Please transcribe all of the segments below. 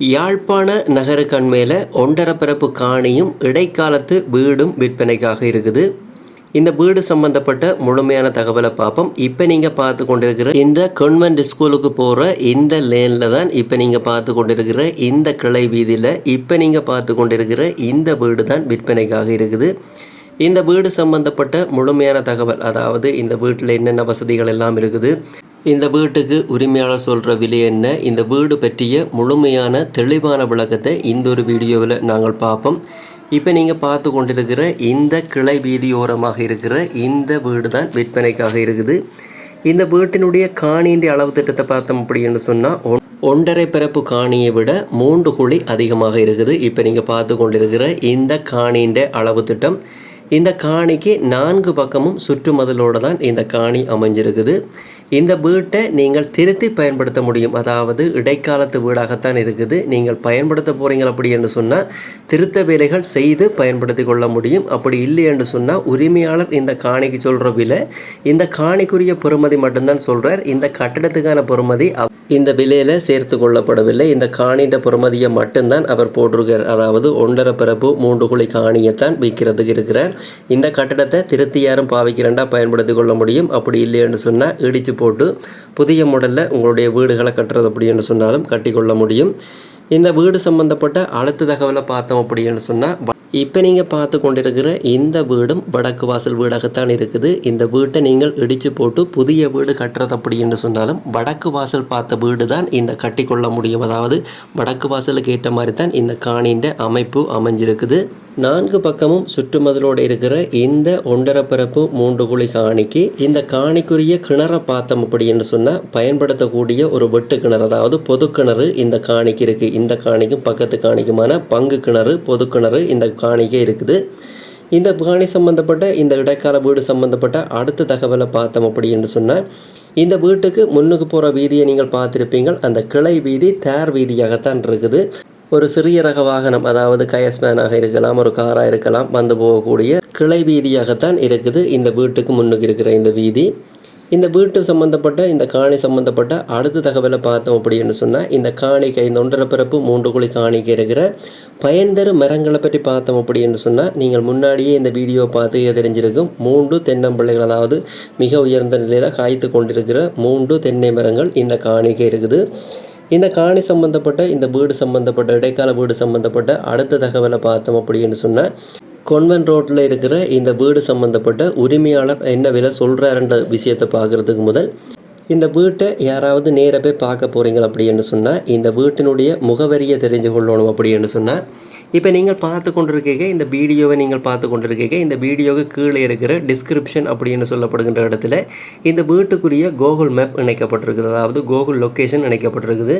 யாழ்ப்பாண நகர மேலே ஒன்றரை பிறப்பு காணியும் இடைக்காலத்து வீடும் விற்பனைக்காக இருக்குது. இந்த வீடு சம்பந்தப்பட்ட முழுமையான தகவலை பார்ப்போம். இப்போ நீங்கள் பார்த்து கொண்டிருக்கிற இந்த கன்வென்ட் ஸ்கூலுக்கு போகிற இந்த லேனில் தான் இப்போ நீங்கள் பார்த்து கொண்டிருக்கிற இந்த கிளை வீதியில் இப்போ நீங்கள் பார்த்து கொண்டிருக்கிற இந்த வீடு தான் விற்பனைக்காக இருக்குது. இந்த வீடு சம்பந்தப்பட்ட முழுமையான தகவல் அதாவது இந்த வீட்டில் என்னென்ன வசதிகள் எல்லாம் இருக்குது இந்த வீட்டுக்கு உரிமையாளர் சொல்கிற விலை என்ன? இந்த வீடு பற்றிய முழுமையான தெளிவான விளக்கத்தை இந்த ஒரு வீடியோவில் நாங்கள் பார்ப்போம். இப்போ நீங்கள் பார்த்து கொண்டிருக்கிற இந்த கிளை வீதியோரமாக இருக்கிற இந்த வீடு தான் விற்பனைக்காக இருக்குது. இந்த வீட்டினுடைய காணியின் அளவு திட்டத்தை பார்த்தோம் அப்படின்னு சொன்னால் ஒன்றரை பிறப்பு காணியை விட மூன்று குழி அதிகமாக இருக்குது. இப்போ நீங்கள் பார்த்து கொண்டிருக்கிற இந்த காணியின் அளவு திட்டம் இந்த காணிக்கு நான்கு பக்கமும் சுற்றுமதிலோடு தான் இந்த காணி அமைஞ்சிருக்குது. இந்த வீட்டை நீங்கள் திருத்தி பயன்படுத்த முடியும். அதாவது இடைக்காலத்து வீடாகத்தான் இருக்குது. நீங்கள் பயன்படுத்த போகிறீங்க அப்படி என்று சொன்னால் திருத்த வேலைகள் செய்து பயன்படுத்தி கொள்ள முடியும். அப்படி இல்லை என்று சொன்னால் உரிமையாளர் இந்த காணிக்கு சொல்கிற விலை இந்த காணிக்குரிய பெறுமதி மட்டும்தான் சொல்கிறார் இந்த கட்டடத்துக்கான பெறுமதி அவ- இந்த விலையில் சேர்த்து கொள்ளப்படவில்லை. இந்த காணின்ற புறமதியை மட்டும்தான் அவர் போட்டிருக்கார் அதாவது ஒன்றரை பிறப்பு மூன்று குழி காணியைத்தான் விற்கிறதுக்கு இருக்கிறார். இந்த கட்டடத்தை திருத்தி யாரும் பாவிக்கிறண்டா பயன்படுத்தி கொள்ள முடியும்? அப்படி இல்லைன்னு சொன்னால் இடித்து போட்டு புதிய மாடலில் உங்களுடைய வீடுகளை கட்டுறது அப்படின்னு சொன்னாலும் கட்டிக்கொள்ள முடியும். இந்த வீடு சம்பந்தப்பட்ட அடுத்த தகவலை பார்த்தோம் அப்படின்னு சொன்னால் இப்போ நீங்கள் பார்த்து கொண்டிருக்கிற இந்த வீடும் வடக்கு வாசல் வீடாகத்தான் இருக்குது. இந்த வீட்டை நீங்கள் இடித்து போட்டு புதிய வீடு கட்டுறது அப்படின்னு சொன்னாலும் வடக்கு வாசல் பார்த்த வீடு தான் இந்த கட்டிக்கொள்ள முடியும். அதாவது வடக்கு வாசலுக்கு ஏற்ற மாதிரி தான் இந்த காணின்ற அமைப்பு அமைஞ்சிருக்குது. நான்கு பக்கமும் சுற்றுமதிலோடு இருக்கிற இந்த ஒன்றரை பிறப்பு மூன்று குழி காணிக்கு இந்த காணிக்குரிய கிணறை பார்த்தோம் அப்படின்னு சொன்னால் பயன்படுத்தக்கூடிய ஒரு வெட்டு கிணறு அதாவது பொது கிணறு இந்த காணிக்கு இருக்குது இந்த காணிக்கும் பக்கத்து காணிக்குமான பங்கு கிணறு பொது கிணறு இந்த காணிக்கே இருக்குது. இந்த காணி சம்பந்தப்பட்ட இந்த இடைக்கால வீடு சம்பந்தப்பட்ட அடுத்த தகவலை பார்த்தோம் அப்படின்னு சொன்னால் இந்த வீட்டுக்கு முன்னுக்கு போகிற வீதியை நீங்கள் பார்த்துருப்பீங்கள். அந்த கிளை வீதி தேர் வீதியாகத்தான் இருக்குது. ஒரு சிறிய ரக வாகனம் அதாவது கயஸ்மேனாக இருக்கலாம் ஒரு காராக இருக்கலாம் வந்து போகக்கூடிய கிளை வீதியாகத்தான் இருக்குது இந்த வீட்டுக்கு முன்னுக்கு இருக்கிற இந்த வீதி. இந்த வீட்டு சம்பந்தப்பட்ட இந்த காணி சம்பந்தப்பட்ட அடுத்த தகவலை பார்த்தோம் அப்படின்னு சொன்னால் இந்த காணிக்கை இந்த ஒன்றரை பிறப்பு மூன்று குழி காணிக்கை இருக்கிற பயன்தரும் மரங்களை பற்றி பார்த்தோம் அப்படின்னு சொன்னால் நீங்கள் முன்னாடியே இந்த வீடியோ பார்த்து தெரிஞ்சிருக்கும். மூன்று தென்னம்பிள்ளைகள் அதாவது மிக உயர்ந்த நிலையில் காய்த்து கொண்டிருக்கிற மூன்று தென்னை மரங்கள் இந்த காணிக்கை இருக்குது. இந்த காணி சம்பந்தப்பட்ட இந்த வீடு சம்பந்தப்பட்ட இடைக்கால வீடு சம்பந்தப்பட்ட அடுத்த தகவலை பார்த்தோம் அப்படின்னு சொன்னால் கொன்வென்ட் ரோட்டில் இருக்கிற இந்த வீடு சம்பந்தப்பட்ட உரிமையாளர் என்ன விலை சொல்கிறாருன்ற விஷயத்தை பார்க்குறதுக்கு முதல் இந்த வீட்டை யாராவது நேராக போய் பார்க்க போகிறீங்க அப்படின்னு சொன்னால் இந்த வீட்டினுடைய முகவரியை தெரிஞ்சு கொள்ளணும் அப்படின்னு சொன்னால் இப்போ நீங்கள் பார்த்து கொண்டிருக்கீங்க இந்த வீடியோவை நீங்கள் பார்த்து கொண்டிருக்கீங்க இந்த வீடியோவுக்கு கீழே இருக்கிற டிஸ்கிரிப்ஷன் அப்படின்னு சொல்லப்படுகின்ற இடத்துல இந்த வீட்டுக்குரிய கூகுள் மேப் இணைக்கப்பட்டிருக்குது. அதாவது கூகுள் லொக்கேஷன் இணைக்கப்பட்டிருக்குது.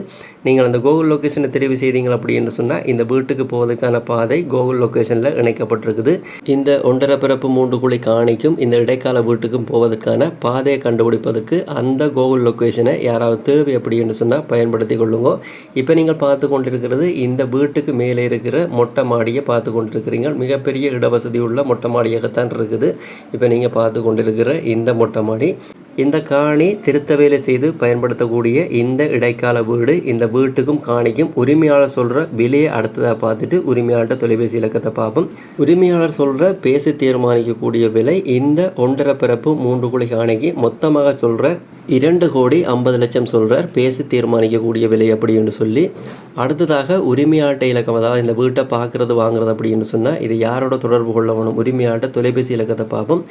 நீங்கள் அந்த கூகுள் லொக்கேஷனை தெரிவு செய்தீங்க அப்படின்னு சொன்னால் இந்த வீட்டுக்கு போவதற்கான பாதை கூகுள் லொக்கேஷனில் இணைக்கப்பட்டிருக்குது. இந்த ஒன்றரை பிறப்பு மூன்று குழி காணிக்கும் இந்த இடைக்கால வீட்டுக்கும் போவதற்கான பாதையை கண்டுபிடிப்பதற்கு அந்த கூகுள் லொக்கேஷனை யாராவது தேவை அப்படின்னு சொன்னால் பயன்படுத்தி கொள்ளுங்க. இப்போ நீங்கள் பார்த்து கொண்டிருக்கிறது இந்த வீட்டுக்கு மேலே இருக்கிற மொட்டை மாடியை பார்த்து கொண்டிருக்கிறீங்க மிகப்பெரிய இடவசதி உள்ள மொட்டை மாடியாகத்தான் இருக்குது. இப்போ நீங்கள் பார்த்து கொண்டிருக்கிற இந்த மொட்டை மாடி இந்த காணி திருத்த வேலை செய்து பயன்படுத்தக்கூடிய இந்த இடைக்கால வீடு இந்த வீட்டுக்கும் காணிக்கும் உரிமையாளர் சொல்கிற விலையை அடுத்ததாக பார்த்துட்டு உரிமையாளர்கிட்ட தொலைபேசி இலக்கத்தை பார்ப்போம். உரிமையாளர் சொல்கிற பேசி தீர்மானிக்கக்கூடிய விலை இந்த ஒன்றரை பிறப்பு மூன்று குழி காணிக்கு மொத்தமாக சொல்கிற இரண்டு கோடி ஐம்பது லட்சம் சொல்கிறார் பேசி தீர்மானிக்கக்கூடிய விலை அப்படின்னு சொல்லி அடுத்ததாக உரிமையாட்ட இலக்கம் அதாவது இந்த வீட்டை பார்க்குறது வாங்குறது அப்படின்னு சொன்னால் இது யாரோட தொடர்பு கொள்ள வேணும் உரிமையாட்ட தொலைபேசி இலக்கத்தை பார்ப்போம்.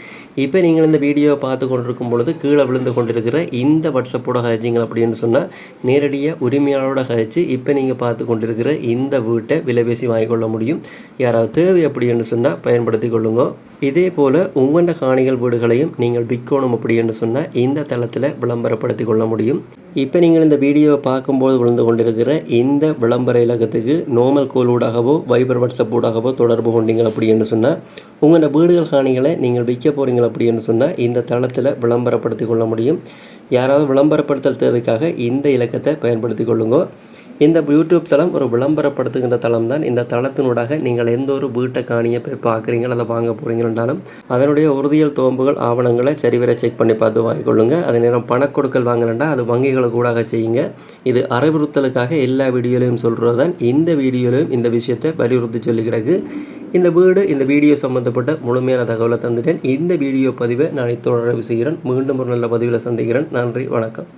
இப்போ நீங்கள் இந்த வீடியோவை பார்த்து கொண்டிருக்கும் பொழுது கீழே விழுந்து கொண்டிருக்கிற இந்த வாட்ஸ்அப்போட ஹஜிங்க அப்படின்னு சொன்னால் நேரடியாக உரிமையாளரோட ஹச்சு இப்போ நீங்கள் பார்த்து கொண்டிருக்கிற இந்த வீட்டை விலைபேசி வாங்கிக்கொள்ள முடியும். யாராவது தேவை அப்படின்னு சொன்னால் பயன்படுத்தி கொள்ளுங்க. இதே போல் உங்கண்ட காணிகள் வீடுகளையும் நீங்கள் விற்கணும் அப்படின்னு சொன்னால் இந்த தளத்தில் விளம்பரப்படுத்தி கொள்ள முடியும். இப்போ நீங்கள் இந்த வீடியோவை பார்க்கும்போது விழுந்து கொண்டிருக்கிற இந்த விளம்பர இலக்கத்துக்கு நோமல் கோல் ஊடாகவோ வைபர் வாட்ஸ்அப் ஊடாகவோ தொடர்பு கொண்டீங்க அப்படின்னு சொன்னால் உங்களோட வீடுகள் காணிகளை நீங்கள் விற்க போகிறீங்க அப்படின்னு சொன்னால் இந்த தளத்தில் விளம்பரப்படுத்தி கொள்ள முடியும். யாராவது விளம்பரப்படுத்தல் தேவைக்காக இந்த இலக்கத்தை பயன்படுத்தி கொள்ளுங்கள் இந்த யூடியூப் தளம் ஒரு விளம்பரப்படுத்துகின்ற தளம் தான் இந்த தளத்தினூடாக நீங்கள் எந்த ஒரு வீட்டை காணியை போய் பார்க்குறீங்களோ அதை வாங்க போகிறீங்கன்னாலும் அதனுடைய உறுதியல் தோம்புகள் ஆவணங்களை சரிவர செக் பண்ணி பார்த்து வாங்கிக்கொள்ளுங்க. அதே நேரம் பணக்கொடுக்கல் வாங்கினா அது வங்கிகளை கூடாக செய்யுங்க. இது அறிவுறுத்தலுக்காக எல்லா வீடியோலையும் சொல்கிறது தான் இந்த வீடியோலையும் இந்த விஷயத்தை வலியுறுத்தி சொல்லி கிடக்கு இந்த வீடு இந்த வீடியோ சம்மந்தப்பட்ட முழுமையான தகவலை தந்துட்டேன். இந்த வீடியோ பதிவை நான் தொடர்பு செய்கிறேன். மீண்டும் ஒரு நல்ல பதிவில் சந்திக்கிறேன். நன்றி வணக்கம்.